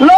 Lô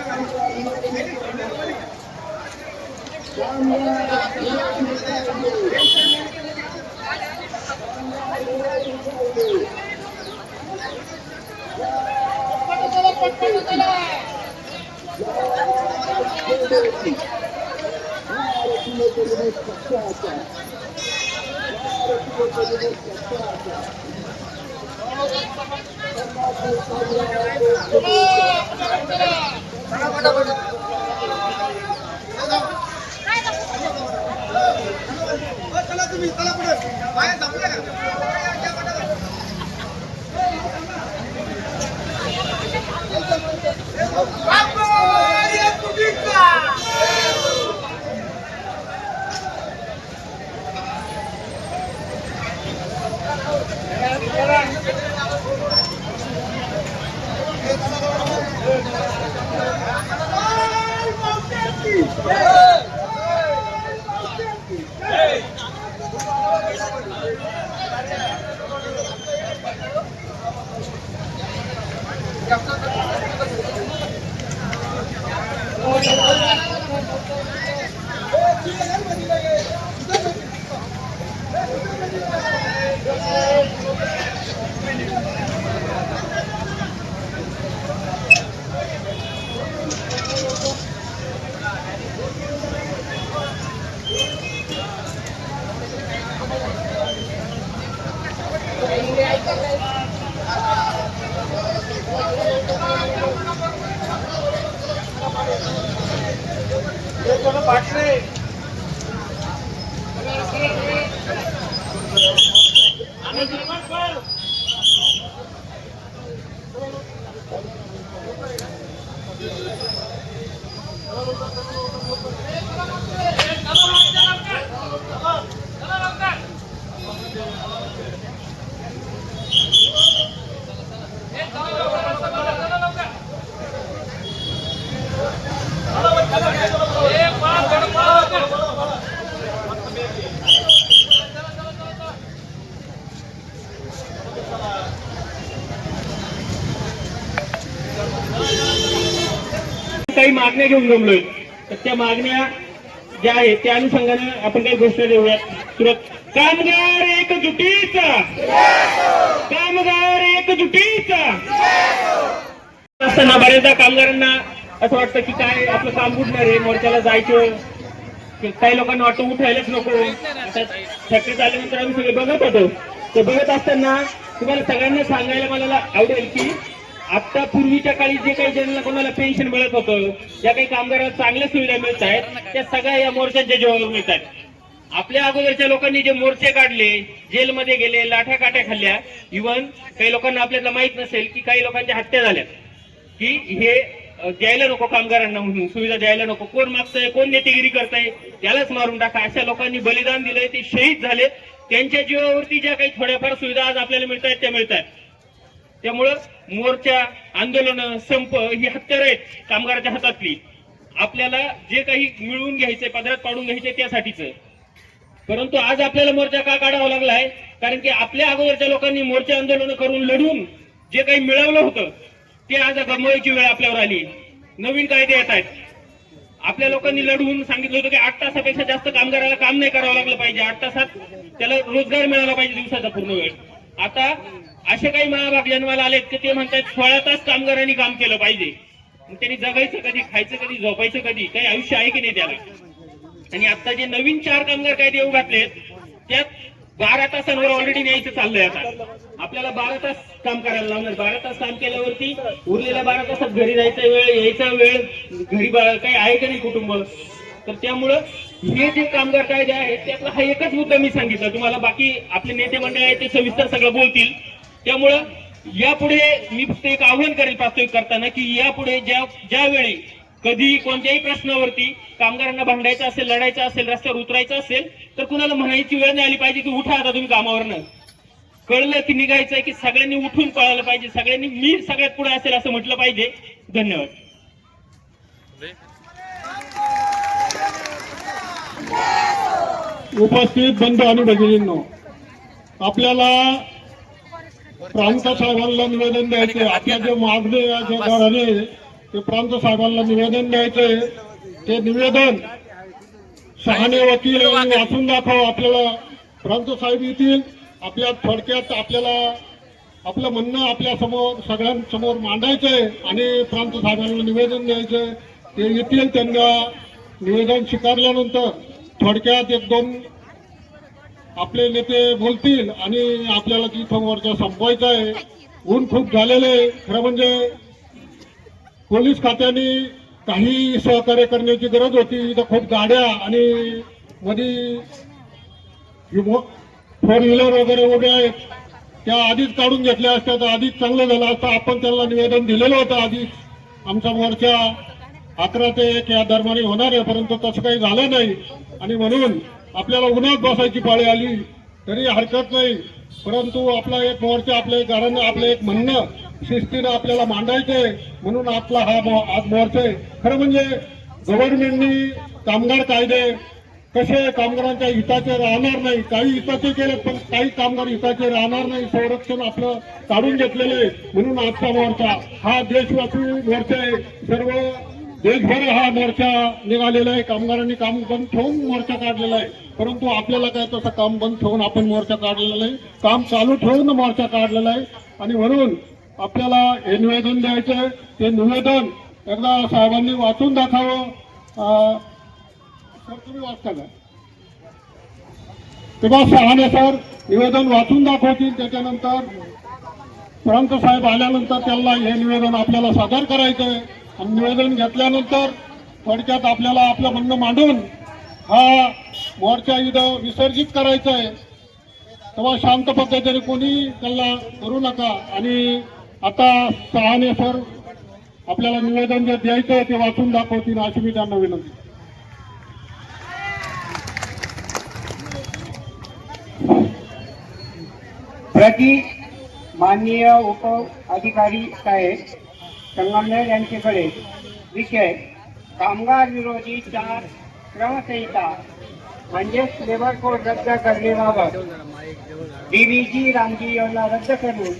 झेंडे भारतीय कम्युनिस्ट पक्षाचा भारतीय कम्युनिस्ट पक्षाचा भारतीय कम्युनिस्ट पक्षाचा काही मागण्या घेऊन जमलोय तर त्या मागण्या ज्या आहेत त्या अनुषंगाने आपण काही घोषणा देऊयात सुरत कामगार एकजुटीचा. कामगार एकजुटीचा. असताना बऱ्याचदा कामगारांना असं वाटतं की काय आपलं काम उठणार आहे मोर्चाला जायचं. काही लोकांना वाटतं उठायलाच नको. फॅक्टरी फॅक्टरीत आल्यानंतर आम्ही सगळे बघत होतो. ते बघत असताना तुम्हाला सगळ्यांना सांगायला मला आवडेल की आता पूर्वीच्या काळी जे काही ज्यांना कोणाला पेन्शन मिळत होतं ज्या काही कामगारांना चांगल्या सुविधा मिळत आहेत त्या सगळ्या या मोर्चांच्या जेवणावर मिळत आहेत. आपल्या अगोदरच्या लोकांनी जे मोर्चे काढले जेलमध्ये गेले लाठ्या काट्या खाल्ल्या इव्हन काही लोकांना आपल्याला माहीत नसेल की काही लोकांच्या हत्या झाल्या. की हे द्यायला नको कामगारांना म्हणून सुविधा द्यायला नको कोण मागतंय कोण नेतेगिरी करताय त्यालाच मारून टाका. अशा लोकांनी बलिदान दिलंय ते शहीद झाले. त्यांच्या जीवावरती ज्या काही थोड्याफार सुविधा आज आपल्याला मिळत आहेत त्या मिळत आहेत त्यामुळं मोर्चा आंदोलन संप ही हत्यार आहेत कामगाराच्या हातातली. आपल्याला जे काही मिळवून घ्यायचंय पदरात पाडून घ्यायचंय त्यासाठीच. परंतु आज आपल्याला मोर्चा का काढावा लागलाय? कारण की आपल्या अगोदरच्या लोकांनी मोर्चा आंदोलन करून लढून जे काही मिळवलं होतं ते आज गमवायची वेळ आपल्यावर आली. नवीन कायदे येत आहेत. आपल्या लोकांनी लढवून सांगितलं होतं की आठ तासापेक्षा जास्त कामगाराला काम नाही करावं लागलं पाहिजे. आठ तासात त्याला रोजगार मिळाला पाहिजे दिवसाचा पूर्ण वेळ. आता असे काही महाभाग जन्माला आलेत की ते म्हणतात सोळा तास कामगारांनी काम केलं पाहिजे. मग त्यांनी जगायचं कधी खायचं कधी झोपायचं कधी काही आयुष्य आहे की नाही त्याला? आणि आता जे नवीन चार कामगार कायदे येऊ घातलेत त्यात बारा तासांवर ऑलरेडी न्यायचं चाललंय आता. आपल्याला बारा तास काम करायला लावणार. बारा तास काम केल्यावरती उरलेल्या बारा तासात घरी जायचा वेळ यायचा वेळ घरी काही आहे का नाही कुटुंब? तर त्यामुळं हे जे कामगार कायदे आहेत त्यातला हा एकच मुद्दा मी सांगितला. तुम्हाला बाकी आपले नेते मंडळ आहेत ते सविस्तर सगळं बोलतील. त्यामुळं यापुढे मी फक्त एक आव्हान करेल प्रास्ताविक करताना की यापुढे ज्या ज्यावेळी कधी कोणत्याही प्रश्नावरती कामगारांना भांडायचं असेल लढायचं असेल रस्त्यावर उतरायचं असेल तर कुणाला म्हणायची वेळ नाही आली पाहिजे की उठा आता तुम्ही कामावरनं. कळलं की निघायचंय की सगळ्यांनी उठून पळायला पाहिजे सगळ्यांनी मी सगळ्यात पुढे असेल असं म्हटलं पाहिजे. धन्यवाद. उपस्थित बंधू आणि भगिनींनो आपल्याला प्रांत साहेबांना निवेदन द्यायचे आपल्या जे मागणे या जे घराने ते प्रांत साहेबांना निवेदन द्यायचे ते निवेदन शहाणे वकील वाचून दाखव. आपल्याला प्रांत साहेब येतील. आपल्या थोडक्यात आपल्याला आपलं म्हणणं आपल्यासमोर सगळ्यांसमोर मांडायचंय आणि प्रांत साहेबांना निवेदन द्यायचंय. ते येतील त्यांना निवेदन स्वीकारल्यानंतर थोडक्यात एक दोन आपले नेते बोलतील आणि आपल्याला तिथं मोर्चा संपवायचं आहे. ऊन खूप झालेलं आहे. खरं म्हणजे पोलीस खात्याने काही सहकार्य करण्याची गरज होती. इथं खूप गाड्या आणि मधी फोर व्हीलर वगैरे उभ्या आहेत. त्या आधीच काढून घेतल्या असत्या. तर आधीच चांगलं झालं असतं. आपण त्यांना निवेदन दिलेलं होतं आधीच. आमचा मोर्चा अकरा ते एक या दरम्यान होणार आहे. परंतु तसं काही झालं नाही. आणि म्हणून आपल्याला उन्हात बसायची पाळी आली तरी हरकत नाही. परंतु आपला एक मोर्चा आपल्या एक घरानं आपलं एक म्हणणं शिस्तीनं आपल्याला मांडायचंय म्हणून आपला हा आज मोर्चा आहे. खरं म्हणजे गव्हर्नमेंटनी कामगार कायदे कसे कामगारांच्या हिताचे राहणार नाही काही हिताचे केले पण काही कामगार हिताचे राहणार नाही. संरक्षण आपलं काढून घेतलेलं आहे. म्हणून आजचा मोर्चा हा देशवासी मोर्चा आहे. सर्व देशभर हा मोर्चा निघालेला आहे. कामगारांनी काम बंद ठेवून मोर्चा काढलेला आहे. परंतु आपल्याला काय तसं काम बंद ठेवून आपण मोर्चा काढलेला आहे काम चालू ठेवून मोर्चा काढलेला आहे. आणि म्हणून आपल्याला हे निवेदन द्यायचं आहे. ते निवेदन एकदा साहेबांनी वाचून दाखावं. सर तुम्ही वाचता का? तेव्हा शहाणे सर निवेदन वाचून दाखवतील. त्याच्यानंतर प्रांत साहेब आल्यानंतर त्यांना हे निवेदन आपल्याला सादर करायचंय आणि निवेदन घेतल्यानंतर थोडक्यात आपल्याला आपलं म्हणणं मांडून हा मोर्चा इथं विसर्जित करायचा आहे तेव्हा शांत पद्धतीने कोणी त्यांना करू नका. आणि आता सहाने सर आपल्याला निवेदन जे द्यायचं आहे ते वाचून दाखवतील अशी मी त्यांना विनंती. प्रति माननीय उप अधिकारी साहेब संगमनेर यांच्याकडे विषय कामगार विरोधी चार क्रमसंहिता म्हणजेच लेबर कोड रद्द करण्याबाबत डीबीजी रामजी योजना रद्द करून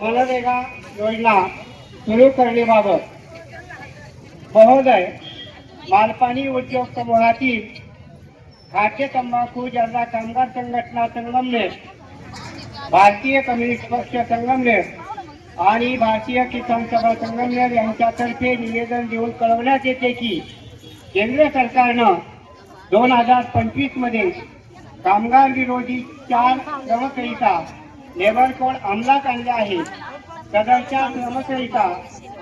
मनरेगा योजना सुरू करण्याबाबत महोदय मालपाणी उद्योग समूहातील खाद्य तंबाखू जनता कामगार संघटना संगमनेर भारतीय कम्युनिस्ट पक्ष संगमनेर आणि भारतीय किसान सभा संगमनेर यांच्यातर्फे निवेदन देऊन कळवण्यात येते की केंद्र सरकारनं दोन हजार पंचवीसमध्ये कामगार विरोधी चार क्रमसंहिता लेबर कोड अंमलात आणले आहे सदरच्या क्रमसंहिता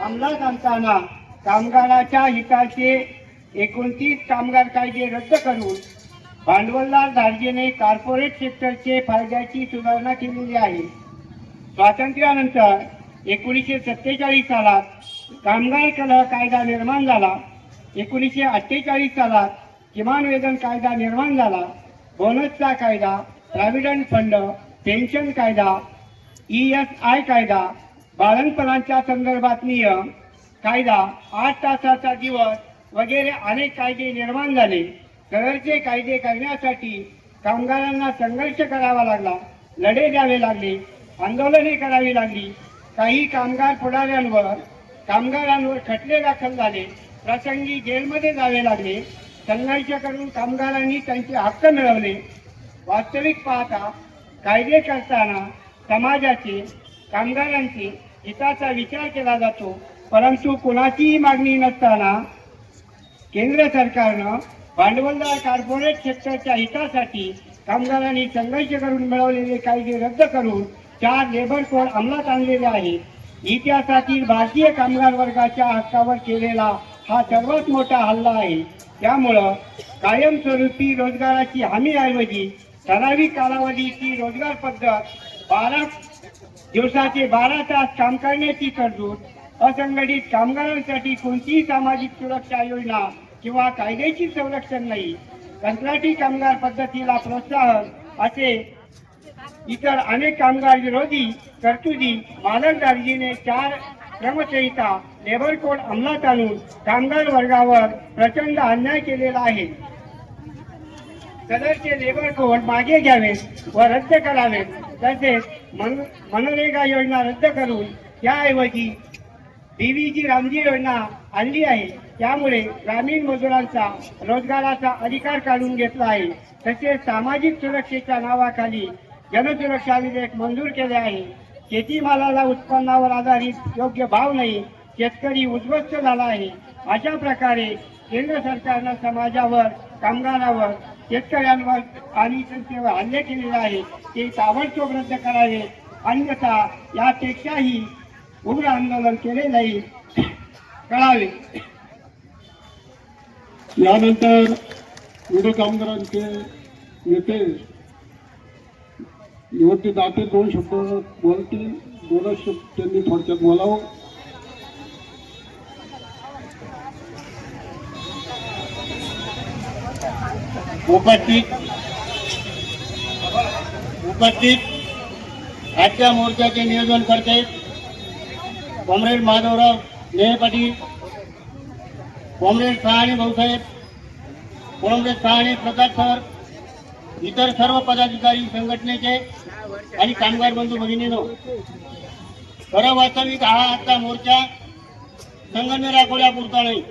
अंमलात आणताना कामगाराच्या हिताचे एकोणतीस कामगार कायदे रद्द करून भांडवलदार धारजेने कॉर्पोरेट सेक्टरचे फायद्याची सुधारणा केलेली आहे. स्वातंत्र्यानंतर एकोणीसशे सत्तेचाळीस सालात कामगार कलह कायदा निर्माण झाला. एकोणीसशे अठ्ठेचाळीस सालात किमान वेतन कायदा निर्माण झाला. बोनसचा कायदा प्रॉव्हिडंट फंड पेन्शन कायदा ई एस आय कायदा बाळणपणाच्या संदर्भात नियम कायदा आठ तासाचा दिवस वगैरे अनेक कायदे निर्माण झाले. कलरचे कायदे करण्यासाठी कामगारांना संघर्ष करावा लागला. लढे द्यावे लागले. आंदोलने करावी लागली. काही कामगार पुढाऱ्यांवर कामगारांवर खटले दाखल झाले प्रसंगी जेलमध्ये जावे लागले संघर्ष करून कामगारांनी त्यांचे हक्क मिळवले. वास्तविक पाहता कायदे करताना समाजाचे कामगारांचे हिताचा विचार केला जातो परंतु कुणाचीही मागणी नसताना केंद्र सरकारनं भांडवलदार कॉर्पोरेट सेक्टरच्या हितासाठी कामगारांनी संघर्ष करून मिळवलेले कायदे रद्द करून चार लेबर कोड अंमलात आणलेले आहेत इतिहासातील भारतीय कामगार वर्गाच्या हक्कावर केलेला हा सर्वात मोठा हल्ला आहे. त्यामुळं कायमस्वरूपी रोजगाराची हमीऐवजी ठराविक कालावधीची रोजगार पद्धत बारा दिवसाचे बारा तास काम करण्याची तरतूद असंघटित कामगारांसाठी कोणतीही सामाजिक सुरक्षा योजना किंवा कायद्याची संरक्षण नाही. कंत्राटी कामगार पद्धतीला प्रोत्साहन असे इतर अनेक कामगार विरोधी तरतुदी मालक चार क्रमसंहिता लेबर कोड अंमलात आणून कामगार वर्गावर प्रचंड अन्याय केलेला आहे. सदरचे लेबर कोड मागे घ्यावेत व रद्द करावेत. तसेच मन मनरेगा योजना रद्द करून त्याऐवजी बीवीजी रामजी योजना आणली आहे. त्यामुळे ग्रामीण मजुरांचा रोजगाराचा अधिकार काढून घेतला आहे. तसेच सामाजिक सुरक्षेच्या नावाखाली जनसुरक्षा विधेयक मंजूर केले आहे. शेतीमालाला उत्पन्नावर आधारित योग्य भाव नाही. शेतकरी उद्ध्वस्त झाला आहे. अशा प्रकारे केंद्र सरकारनं समाजावर कामगारावर शेतकऱ्यांवर आणि संस्थेवर हल्ले केलेले आहे ते ताबडतोब रद्द करावे. अन्यथा यापेक्षाही उग्र आंदोलन केले जाईल कळावे. यानंतर विविध कामगारांचे नेते निवडणूक दाते दोन शब्द बोलतील दोनच शब्द त्यांनी थोडक्यात बोलावं. उपस्थित उपस्थित आजच्या मोर्चाचे नियोजन करते. Comrade Madhavrao Nehe Patil. Comrade Sahane Bhausaheb. Comrade Sahane Prakash sir. इतर सर्व पदाधिकारी संघटनेचे आणि कामगार बंधू भगिनीनो खरं वास्तविक हा आजचा मोर्चा संगमनेर अकोल्यापुरता नाही.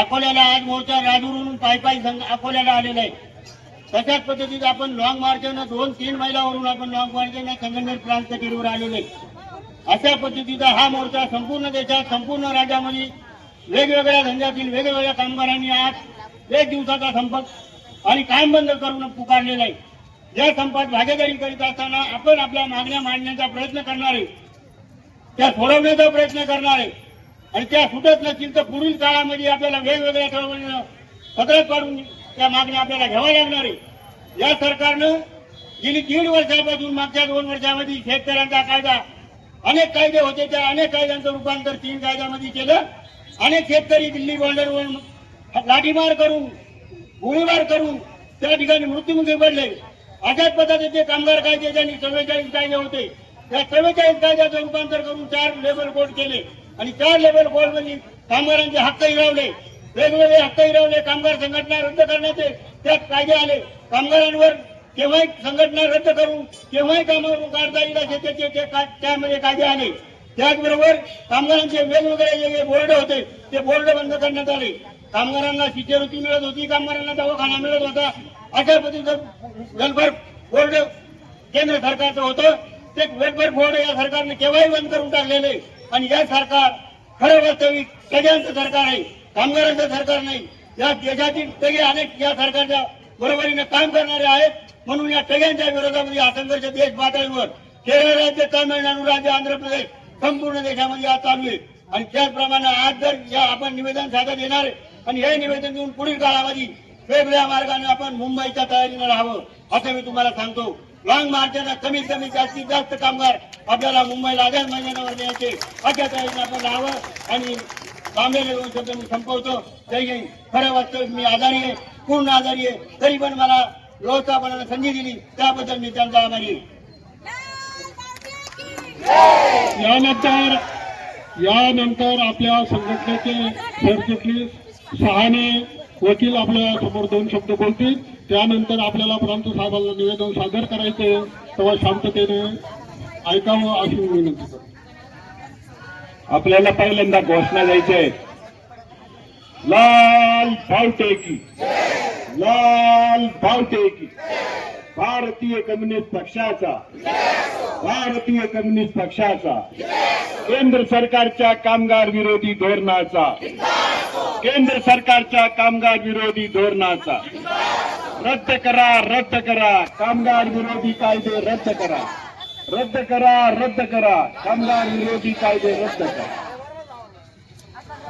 अकोल्याला आज मोर्चा राजूरून पायी पायी अकोल्याला आलेला आहे. तशाच पद्धतीत आपण लॉंग मार्चनं दोन तीन मैलावरून आपण लॉंग मार्चनं संगमनेर प्रांत कचेरीवर आलेलो आहे. अशा पद्धतीचा हा मोर्चा संपूर्ण देशात संपूर्ण राज्यामध्ये वेगवेगळ्या धंद्यातील वेगवेगळ्या कामगारांनी आज एक दिवसाचा संपर्क आणि कायम बंद करून पुकारले आहे या संपात भागीदारी करीत असताना आपण आपल्या मागण्या मांडण्याचा प्रयत्न करणार आहे त्या सोडवण्याचा प्रयत्न करणार आहे आणि त्या सुटत नसतील तर पुढील काळामध्ये आपल्याला वेगवेगळ्या चळवळीनं पत्रात काढून त्या मागण्या आपल्याला घ्याव्या लागणार. आहे या सरकारनं गेली दीड वर्षापासून मागच्या दोन वर्षामध्ये शेतकऱ्यांचा कायदा अनेक कायदे होते त्या अनेक कायद्यांचं रूपांतर तीन कायद्यामध्ये केलं. अनेक शेतकरी दिल्ली बॉर्डरवर लाठीमार करून गोळीबार करून त्या ठिकाणी मृत्यूमुखी पडले. अशाच पद्धतीचे कामगार कायदे ज्यांनी चव्वेचाळीस कायदे होते त्या चव्वेचाळीस कायद्याचं रूपांतर करून चार लेबर कोड केले. आणि चार लेबर कोडमध्ये कामगारांचे हक्क हिरावले. वेगवेगळे हक्क हिरावले कामगार संघटना रद्द करण्याचे त्यात कायदे आले. कामगारांवर केव्हाही संघटना रद्द करून केव्हाही कामावरून काढता येईल असे त्याचे ते त्यामध्ये कायदे आले. त्याचबरोबर कामगारांचे वेगवेगळे जे बोर्ड होते ते बोर्ड बंद करण्यात आले. कामगारांना शिष्यवृत्ती मिळत होती कामगारांना दवाखाना मिळत होता. अशा पद्धतीचं वेलफेअर बोर्ड केंद्र सरकारचं होतं ते वेलफेअर बोर्ड या सरकारने केव्हाही बंद करून टाकलेले. आणि या सरकार खरं वास्तविक सगळ्यांचं सरकार आहे कामगारांचं सरकार नाही. या देशातील सगळे अनेक या सरकारच्या बरोबरीने काम करणारे आहेत. म्हणून या सगळ्यांच्या विरोधामध्ये हा संघर्ष देश पातळीवर केरळ राज्य तामिळनाडू राज्य आंध्र प्रदेश संपूर्ण देशामध्ये आज चालू आहे. आणि त्याचप्रमाणे आज जर या आपण निवेदन सादर येणार आहे आणि हे निवेदन देऊन पुढील काळामध्ये वेगवेगळ्या मार्गाने आपण मुंबईच्या तयारीनं राहावं असं मी तुम्हाला सांगतो. लॉंग मार्चनं कमीत कमी जास्तीत जास्त कामगार आपल्याला मुंबईला आझाद मैदानावर न्यायचे अशा तयारीने आपण राहावं आणि थांबलेले दोन शब्द मी संपवतो जय हिंद. खरं वाटतं मी आजारी आहे पूर्ण आजारी आहे. तरी पण मला व्यवस्थापनाला संधी दिली त्याबद्दल मी त्यांचा आभारी यानंतर यानंतर आपल्या संघटनेचे सरचिटणीस सहाने वकील आपल्यासमोर दोन शब्द बोलतील. त्यानंतर आपल्याला प्रांत साहेबांना निवेदन सादर करायचे तेव्हा शांततेने ऐकावं अशी विनंती करतो. आपल्याला पहिल्यांदा घोषणा द्यायची आहे. लाल बावटे की. लाल बावटे की. भारतीय कम्युनिस्ट पक्षाचा. भारतीय कम्युनिस्ट पक्षाचा. केंद्र सरकारच्या कामगार विरोधी धोरणाचा. केंद्र सरकारच्या कामगार विरोधी धोरणाचा. रद्द करा रद्द करा. कामगार विरोधी कायदे रद्द करा. रद्द करा रद्द करा. कामगार विरोधी कायदे रद्द करा.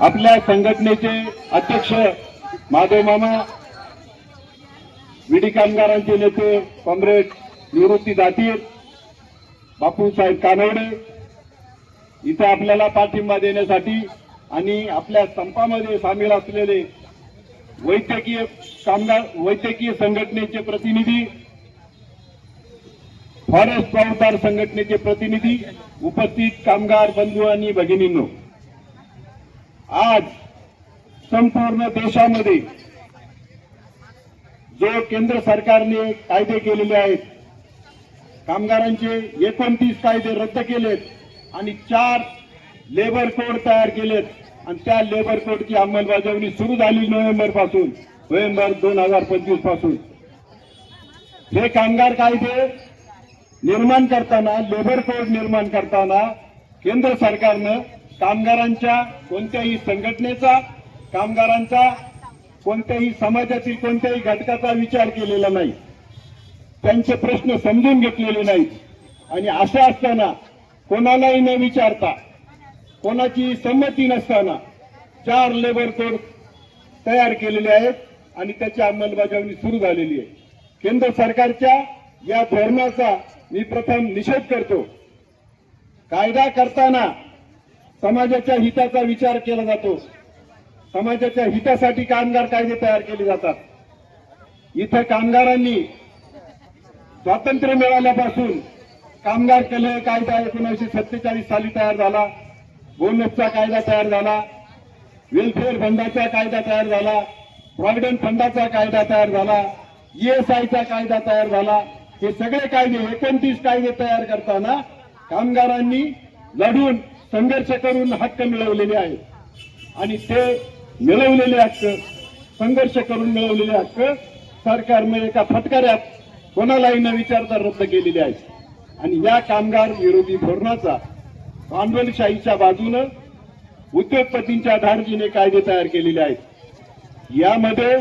आपल्या संघटनेचे अध्यक्ष माधव मामा विडी कामगारांचे नेते कॉम्रेड निवृत्ती दातीर बापूसाहेब कानवडे इथं आपल्याला पाठिंबा देण्यासाठी आणि आपल्या संपामध्ये सामील असलेले वैद्यकीय कामगार वैद्यकीय संघटनेचे प्रतिनिधी फॉरेस्ट पौरदार संघटनेचे प्रतिनिधी उपस्थित कामगार बंधू आणि भगिनींनो आज संपूर्ण देशामध्ये जो केंद्र सरकारने कायदे केलेले आहेत कामगारांचे एकोणतीस कायदे रद्द केलेत आणि चार लेबर कोड तयार केलेत. आणि त्या लेबर कोडची अंमलबजावणी सुरू झाली नोव्हेंबरपासून. नोव्हेंबर दोन हजार पंचवीसपासून. हे कामगार कायदे निर्माण करताना लेबर कोड निर्माण करताना केंद्र सरकारनं कामगारांच्या कोणत्याही संघटनेचा कामगारांचा कोणत्याही समाजातील कोणत्याही घटकाचा विचार केलेला नाही. त्यांचे प्रश्न समजून घेतलेले नाहीत. आणि असे असताना कोणालाही न विचारता कोणाची संमती नसताना चार लेबर कोड तयार केलेले आहेत आणि त्याची अंमलबजावणी सुरू झालेली आहे. केंद्र सरकारच्या या धोरणाचा मी प्रथम निषेध करतो. कायदा करताना समाजाच्या हिताचा विचार केला जातो. समाजाच्या हितासाठी कामगार कायदे तयार केले जातात. इथं कामगारांनी स्वातंत्र्य मिळाल्यापासून कामगार कलह कायदा एकोणीसशे सत्तेचाळीस साली तयार झाला. बोनसचा कायदा तयार झाला. वेलफेअर फंडाचा कायदा तयार झाला. प्रॉव्हिडंट फंडाचा कायदा तयार झाला. ईएसआयचा कायदा तयार झाला. हे सगळे कायदे एकोणतीस कायदे तयार करताना कामगारांनी लढून संघर्ष करून हक्क मिळवलेले आहेत. आणि ते मिळवलेले हक्क संघर्ष करून मिळवलेले हक्क सरकारने एका फटकाऱ्यात कोणालाही न विचारता रद्द केलेले आहेत. आणि या कामगार विरोधी धोरणाचा भांडवलशाहीच्या बाजूनं उद्योगपतींच्या धाडजीने कायदे तयार केलेले आहेत. यामध्ये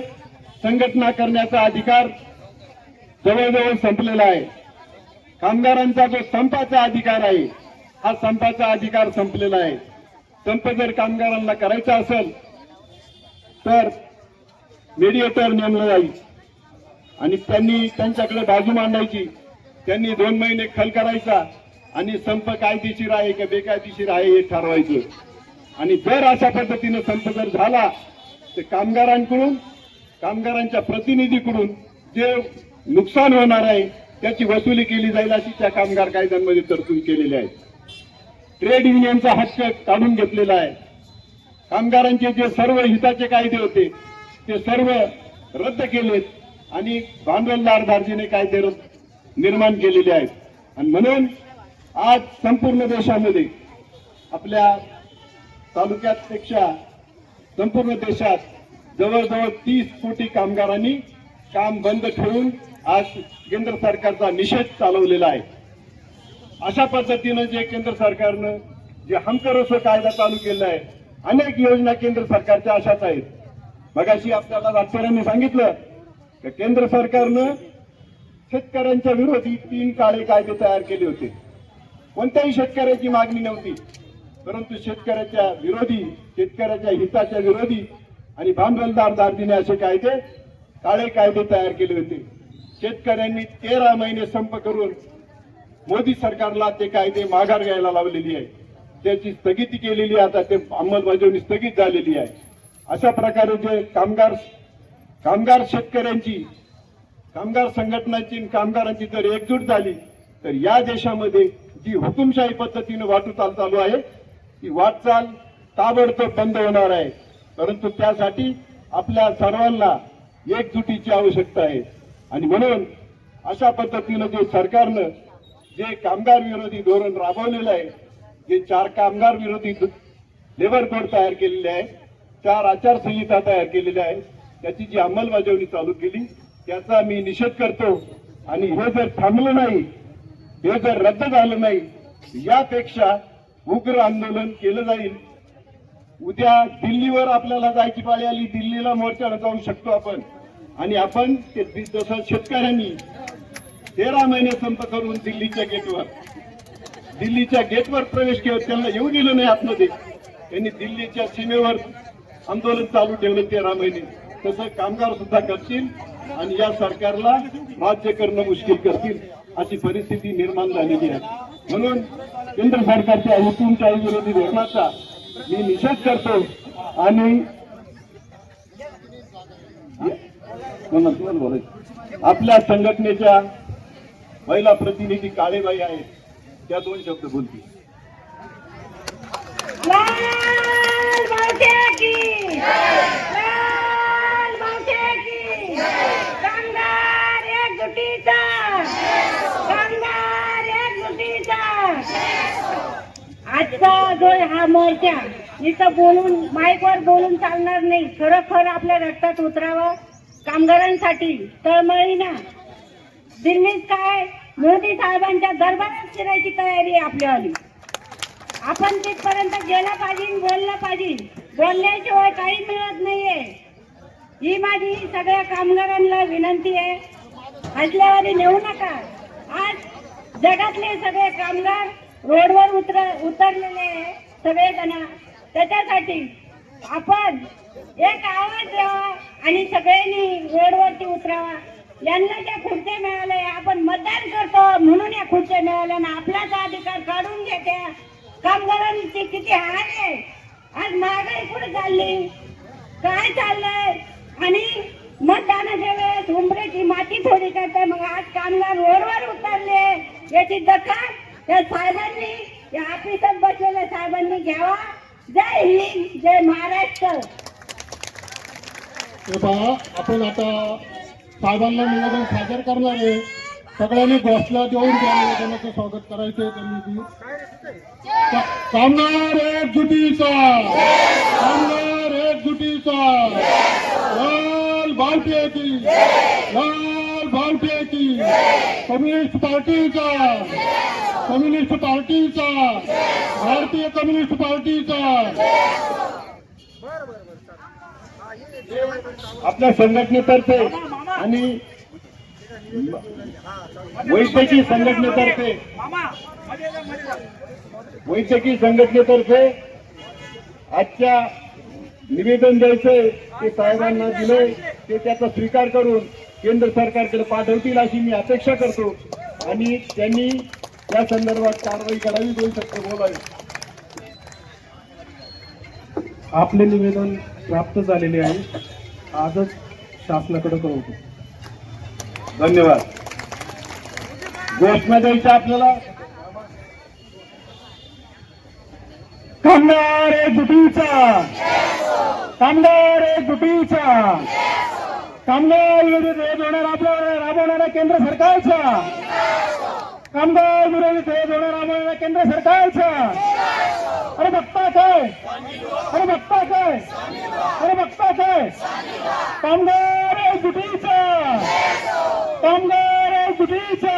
संघटना करण्याचा अधिकार जवळजवळ संपलेला आहे. कामगारांचा जो संपाचा अधिकार आहे हा संपाचा अधिकार संपलेला आहे. संप जर कामगारांना करायचा असेल तर मेडिएटर नेमलं जाईल. आणि त्यांनी त्यांच्याकडे बाजू मांडायची. त्यांनी दोन महिने खल करायचा. आणि संप कायदेशीर आहे का बेकायदेशीर आहे हे ठरवायचं. आणि जर अशा पद्धतीनं संप जर झाला तर कामगारांकडून कामगारांच्या प्रतिनिधीकडून जे नुकसान होणार आहे त्याची वसुली केली जाईल अशी त्या कामगार कायद्यांमध्ये तरतूद केलेली आहे. ट्रेड युनियनचा हक्क काढून घेतलेला आहे. कामगारांचे जे सर्व हिताचे कायदे होते ते सर्व रद्द केलेत आणि भांडवलदार दार्जिने कायदे रद्द- निर्माण केलेले आहेत. आणि म्हणून आज संपूर्ण देशामध्ये आपल्या तालुक्यापेक्षा संपूर्ण देशात जवळजवळ तीस कोटी कामगारांनी काम बंद ठेवून आज केंद्र सरकारचा निषेध चालवलेला आहे. अशा पद्धतीनं जे केंद्र सरकारनं जे हमकरसो कायदा चालू केला आहे अनेक योजना केंद्र सरकारच्या अशाच आहेत. मगाशी आपल्याला राजकाऱ्यांनी सांगितलं की केंद्र सरकारनं शेतकऱ्यांच्या विरोधी तीन काळे कायदे तयार केले होते. कोणत्याही शेतकऱ्याची मागणी नव्हती. परंतु शेतकऱ्याच्या विरोधी शेतकऱ्याच्या हिताच्या विरोधी आणि भांडवलदार दार्जिने असे कायदे काळे कायदे तयार केले होते. शेतकऱ्यांनी तेरा महिने संप करून मोदी सरकारला ते कायदे माघार घ्यायला लावलेली आहे. त्याची स्थगिती केलेली आता ते अंमलबजावणी स्थगित झालेली आहे. अशा प्रकारे जे कामगार कामगार शेतकऱ्यांची कामगार संघटनांची कामगारांची जर एकजूट झाली तर या देशामध्ये जी हुकुमशाही पद्धतीने वाटूचाल चालू आहे ती वाटचाल ताबडतोब बंद होणार आहे. परंतु त्यासाठी आपल्या सर्वांना एकजुटीची आवश्यकता आहे. आणि म्हणून अशा पद्धतीनं जे सरकारनं जे कामगार विरोधी धोरण राबवलेलं आहे जे चार कामगार विरोधी लेबर कोड तयार केलेले आहे चार आचारसंहिता तयार केलेल्या आहेत त्याची जी अंमलबजावणी चालू केली त्याचा मी निषेध करतो. आणि हे जर थांबलं नाही हे जर रद्द झालं नाही यापेक्षा उग्र आंदोलन केलं जाईल. उद्या दिल्लीवर आपल्याला जायची पाळी आली दिल्लीला मोर्चाला जाऊ शकतो आपण. आणि आपण जसं शेतकऱ्यांनी तेरा महिने संप करून दिल्लीच्या गेटवर दिल्लीच्या गेटवर प्रवेश केला त्यांना येऊ दिलं नाही आतमध्ये. त्यांनी दिल्लीच्या सीमेवर आंदोलन चालू ठेवलं तेरा महिने. तसं कामगार सुद्धा करतील आणि या सरकारला राज्य करणं मुश्किल करतील. अशी परिस्थिती निर्माण झालेली आहे. म्हणून केंद्र सरकारच्या हुकुमशाही विरोधी धोरणाचा मी निषेध करतो आणि आपल्या संघटनेच्या महिला प्रतिनिधी काळेबाई आहेत. त्या दोन शब्द बोलतील लाल मावशे की लाल मावशे की कामगार एकजुटीचा कामगार एकजुटीचा जो हा मोर्चा. इथं बोलून माईकवर बोलून चालणार नाही. खरोखर आपल्या रक्तात उतरावं. कामगारांसाठी तळमळी ना दिल्लीत काय? मोदी साहेबांच्या दरबारात फिरायची तयारी आहे आपल्यावाली. आपण तिथपर्यंत गेलं पाहिजे बोललं पाहिजे. बोलल्याशिवाय काही मिळत नाहीये. ही माझी सगळ्या कामगारांना विनंती आहे. असल्यावर नेऊ नका. आज जगातले सगळे कामगार रोडवर उतर उतरलेले आहे सगळेजण त्याच्यासाठी आपण एक आवाज द्यावा आणि सगळ्यांनी रोडवरती उतरावा. यांना ज्या खुर्च्या मिळाल्या आपण मतदान करतो. म्हणून या खुर्च्या मिळाल्या ना आपलाच अधिकार काढून घेत्या कामगारांची किती हाल आहे. आज महागाई कुठे चालली? काय चाललंय? आणि मतदानाच्या वेळेस उमरेची माती थोडी करते मग आज कामगार रोडवर उतरले. याची दखल त्या साहेबांनी या ऑफिसात बसलेल्या साहेबांनी घ्यावा. जय हिंद जय महाराष्ट्र. पहा आपण आता साहेबांना निवेदन सादर करणार आहे. सगळ्यांनी घोषणा देऊन त्या निवेदनाचं स्वागत करायचं त्यांनी. ती का- कामगार एकजुटीचा कामगार एकजुटीचा लाल बावटे लाल बावटे कम्युनिस्ट पार्टीचा. कम्युनिस्ट पार्टीचा. भारतीय कम्युनिस्ट पार्टीचा. आपल्या संघटनेतर्फे आणि वैद्यकीय संघटनेतर्फे वैद्यकीय संघटनेतर्फे आजच्या निवेदन द्यायचंय ते साहेबांना दिलंय. ते त्याचा स्वीकार करून केंद्र सरकारकडे पाठवतील अशी मी अपेक्षा करतो. आणि त्यांनी या संदर्भात कारवाई करावी दोन शब्द बोलावे आपले निवेदन प्राप्त झालेले आहे. आजच शासनाकडे कळवतो धन्यवाद. घोषणा द्यायच्या आपल्याला. कामगार एकजुटीचा. कामगार एकजुटीचा. कामगार विरोधी होणार राबवणाऱ्या राबवणाऱ्या केंद्र सरकारचा. कामगार विरोधी धोरण राबवणाऱ्या केंद्र सरकारचा. अरे बघता काय? अरे बघता काय? अरे बघता काय? कामगार एकजुटीचा कामगार एकजुटीचा